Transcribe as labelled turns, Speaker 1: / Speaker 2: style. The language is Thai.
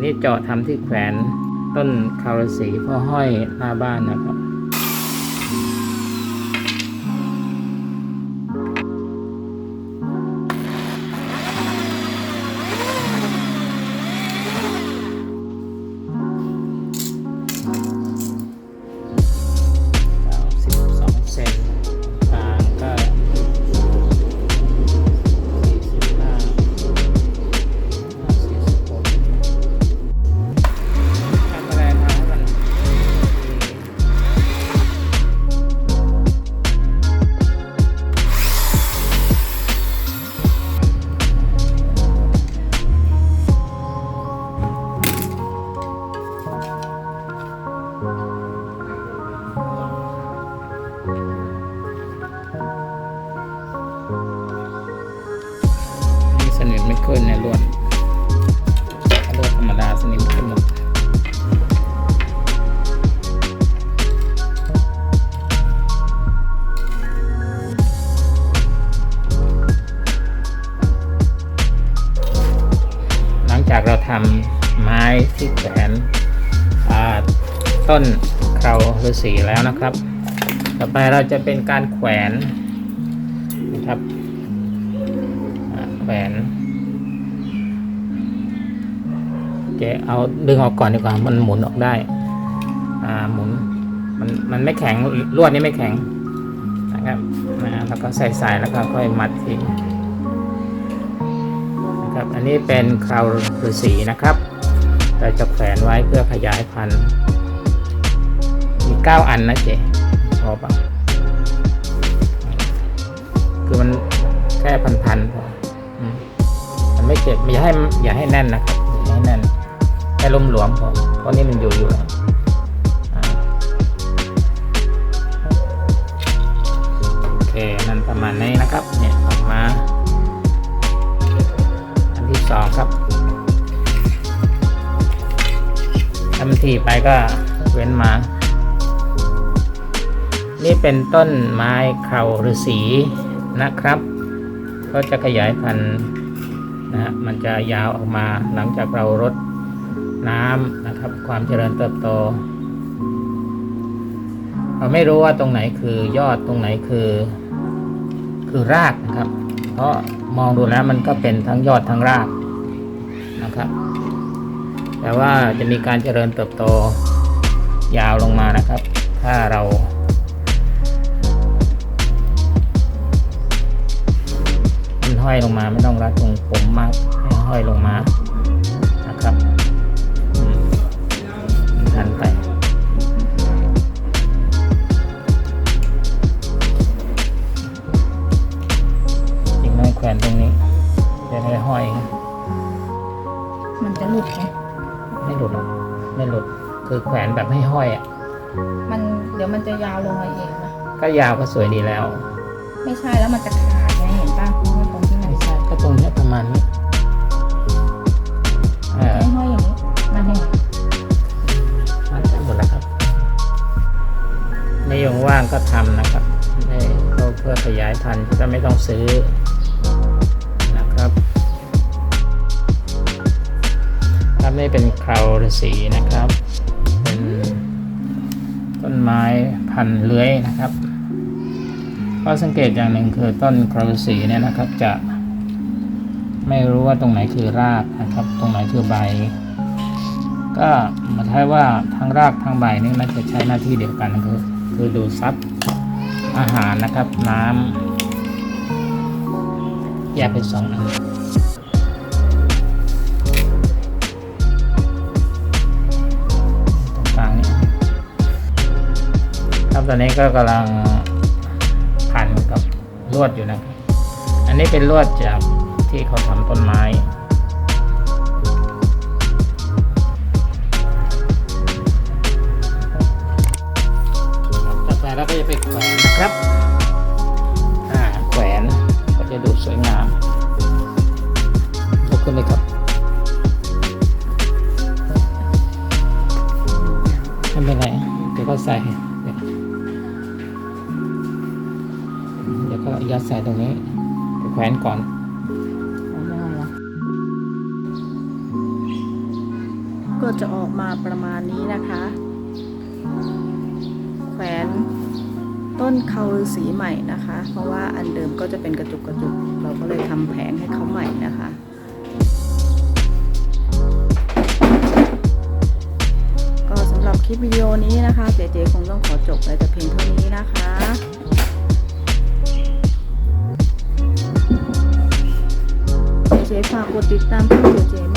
Speaker 1: นนี้เจาะทำที่แขวนต้นคาราสีเพ่อห้อยหน้าบ้านนะครับ นี่สนิมไม่ขึ้นในลวดถ้าลวดธรรมดาสนิมขึ้นหมดหลังจากเราทำไม้ที่แขวนต้นเคราฤาษีแล้วนะครับ ต่อไปเราจะเป็นการแขวนนะครับแขวนเจะเอาดึงออกก่อนดีกว่ามันหมุนออกได้ อ่าหมุนมันมันไม่แข็งลวดนี้ไม่แข็งนะครับนะแล้วก็ใส่สายแล้วก็ค่อยมัดทิ้งนะครับอันนี้เป็นคราวฤาษีนะครับเราจะแขวนไว้เพื่อขยายพันธุ์มี 9 อันนะเจ๊ พอปะคือมันแค่พันๆพออืมมันไม่เจ็บอย่าให้อย่าให้แน่นนะครับอย่าให้แน่นแค่ล้มหลวมพอเพราะนี่มันอยู่อยู่แล้วอ่าโอเคนั่นประมาณนี้นะครับ เนี่ยออกมา อันที่สองครับทำทีไปก็เว้นมา นี่เป็นต้นไม้เขาฤาษีนะครับ ก็จะขยายพันธุ์นะฮะมันจะยาวออกมาหลังจากเรารดน้ำนะครับ ความเจริญเติบโต เราไม่รู้ว่าตรงไหนคือยอดตรงไหนคือ คือรากนะครับ เพราะมองดูแล้วมันก็เป็นทั้งยอดทั้งรากนะครับ แต่ว่าจะมีการเจริญเติบโตยาวลงมานะครับ ถ้าเรา ห้อยลงมาไม่ต้องรัดตรงผมมากให้ห้อยลงมานะครับอืมมันหันไปอีกหน้อยแขวนตรงนี้จะได้ห้อย
Speaker 2: มันจะหลุดไง
Speaker 1: ไม่หลุดหรอกไม่หลุดคือแขวนแบบให้ห้อยอะ
Speaker 2: มันเดี๋ยวมันจะยาวลงมาเองนะ
Speaker 1: ก็ยาวก็สวยดีแล้ว
Speaker 2: ไม่ใช่แล้วมันจะขาด ประมา
Speaker 1: ณนี้เออ
Speaker 2: ให้ห้อยอย่างนี้มันเน
Speaker 1: มันจะหมดแล้วครับในยงว่างก็ทำนะครับในก็เพื่อขยายพันธุ์จะไม่ต้องซื้อนะครับครับนี่เป็นคราวฤาษีนะครับ เป็นต้นไม้พันเลื้อยนะครับ ก็สังเกตอย่างหนึ่งคือต้นคราวฤาษีเนี่ยนะครับจะ ไม่รู้ว่าตรงไหนคือรากนะครับ ตรงไหนคือใบ ก็หมายถึงว่าทั้งรากทั้งใบนี่มันจะใช้หน้าที่เดียวกันคือคือดูดซับอาหารนะครับ น้ำแยกเป็นสองอันตรงกลางนี่ครับตอนนี้ก็กำลังพันกับลวดอยู่นะครับ อันนี้เป็นลวดจาก ที่เขาทำต้นไม้ต่อไปเราก็จะไปแขวนนะครับอ่าแขวนก็จะดูสวยงามยกขึ้นเลยครับ ไม่เป็นไร เดี๋ยวก็ใส่ เดี๋ยวก็ยัดใส่ตรงนี้แขวนก่อน
Speaker 2: ก็จะออกมาประมาณนี้นะคะ แขวนต้นเขาฤาษีใหม่นะคะ เพราะว่าอันเดิมก็จะเป็นกระจุกกระจุกเราก็เลยทำแผงให้เขาใหม่นะคะก็สำหรับคลิปวิดีโอนี้นะคะ เจเจคงต้องขอจบไว้แต่เพียงเท่านี้นะคะ เจเจฝากกดติดตามช่องเจเจ